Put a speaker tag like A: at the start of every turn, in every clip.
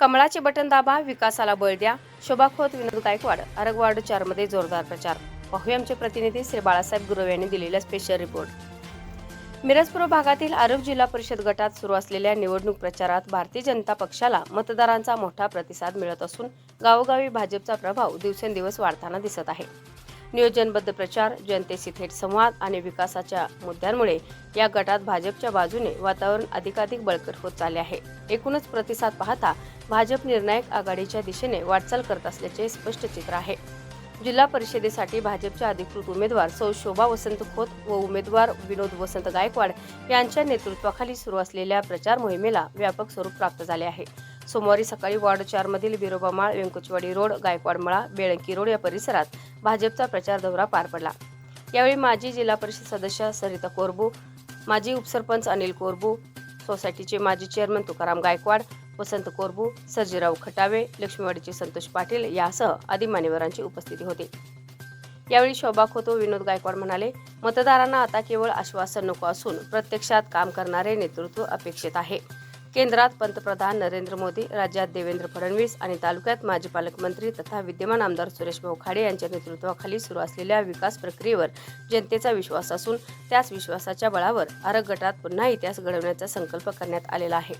A: कमळाचे बटन दाबा विकासाला बळ द्या. शोभा खोत विनोद गायकवाड आरग वार्ड चारमध्ये जोरदार प्रचार. पाहूया आमचे प्रतिनिधी श्री बाळासाहेब गुरव यांनी दिलेला स्पेशल रिपोर्ट मिरजपूर भागातील अरब जिल्हा परिषद गटात सुरू असलेल्या निवडणूक प्रचारात भारतीय जनता पक्षाला मतदारांचा मोठा प्रतिसाद मिळत असून गावोगावी भाजपचा प्रभाव दिवसेंदिवस वाढताना दिसत आहे. नियोजनबद्ध प्रचार जनतेशी थेट संवाद आणि विकासाच्या मुद्द्यांमुळे या गटात भाजपच्या बाजूने वातावरण अधिकाधिक बळकट होत चालले आहे. एकूणच प्रतिसाद पाहता भाजप निर्णायक आघाडीच्या दिशेने वाटचाल करत असल्याचे स्पष्ट चित्र आहे. जिल्हा परिषदेसाठी भाजपच्या अधिकृत उमेदवार सौ शोभा वसंत खोत व उमेदवार विनोद वसंत गायकवाड यांच्या नेतृत्वाखाली सुरू असलेल्या प्रचार मोहिमेला व्यापक स्वरूप प्राप्त झाले आहे. सोमवारी सकाळी वॉर्ड चार मधील बिरोबामाळ व्यंकुचवाडी रोड गायकवाडमळा बेळंकी रोड या परिसरात भाजपचा प्रचार दौरा पार पडला. यावेळी माजी जिल्हा परिषद सदस्य सरिता कोरबू माजी उपसरपंच अनिल कोरबू सोसायटीचे माजी चेअरमन तुकाराम गायकवाड वसंत कोरबू सर्जीराव खटावे लक्ष्मीवाडीचे संतोष पाटील यासह आदी मान्यवरांची उपस्थिती होती. यावेळी शोभा खोतो विनोद गायकवाड म्हणाले मतदारांना आता केवळ आश्वासन नको असून प्रत्यक्षात काम करणारे नेतृत्व अपेक्षित आहे. केंद्रात पंतप्रधान नरेंद्र मोदी राज्यात देवेंद्र फडणवीस आणि तालुक्यात माजी पालकमंत्री तथा विद्यमान आमदार सुरेश भाऊ खाडे यांच्या नेतृत्वाखाली सुरू असलेल्या विकास प्रक्रियेवर जनतेचा विश्वास असून त्याच विश्वासाच्या बळावर आरग गटात पुन्हा इतिहास घडवण्याचा संकल्प करण्यात आलेला आहे.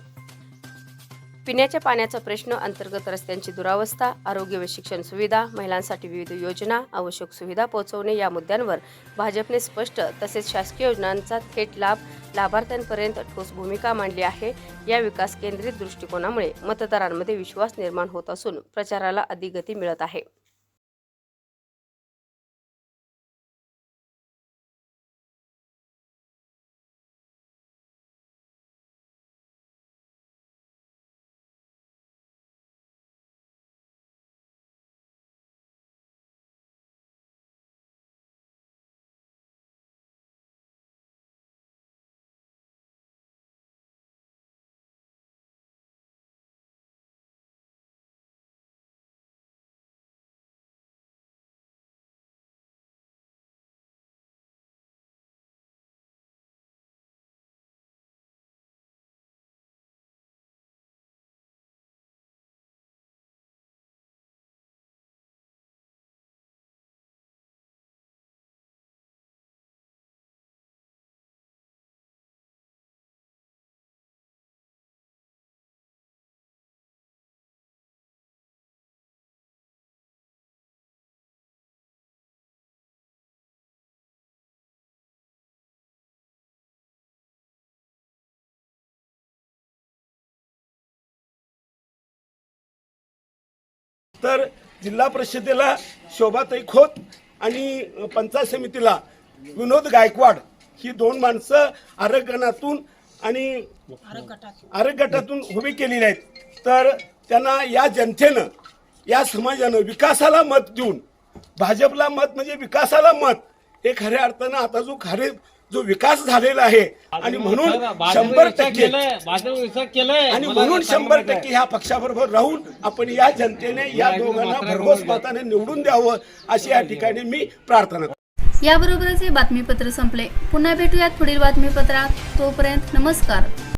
A: पिण्याच्या पाण्याचा प्रश्न अंतर्गत रस्त्यांची दुरावस्था आरोग्य व शिक्षण सुविधा महिलांसाठी विविध योजना आवश्यक सुविधा पोहोचवणे या मुद्द्यांवर भाजपने स्पष्ट तसेच शासकीय योजनांचा थेट लाभ लाभार्थ्यांपर्यंत ठोस भूमिका मांडली आहे. या विकास केंद्रित दृष्टिकोनामुळे मतदारांमध्ये विश्वास निर्माण होत असून प्रचाराला अधिक गती मिळत आहे.
B: तर जिल्हा परिषदेला शोभाताई खोत आणि पंचायत समितीला विनोद गायकवाड ही दोन माणसं आरगणातून आणि आरग गटातून उभी केलेली आहेत. तर त्यांना या जनतेनं या समाजानं विकासाला मत देऊन भाजपला मत म्हणजे विकासाला मत हे खऱ्या अर्थानं आता जो खरे जो विकास झालेला आहे आणि म्हणून शंभर टक्के आणि म्हणून शंभर टक्के ह्या पक्षाबरोबर राहून आपण या जनतेने या दोघांना भरघोस मताने निवडून द्यावं अशी या ठिकाणी मी प्रार्थना करतो.
C: याबरोबरच हे बातमीपत्र संपले. पुन्हा भेटूयात पुढील बातमीपत्रात. तोपर्यंत नमस्कार.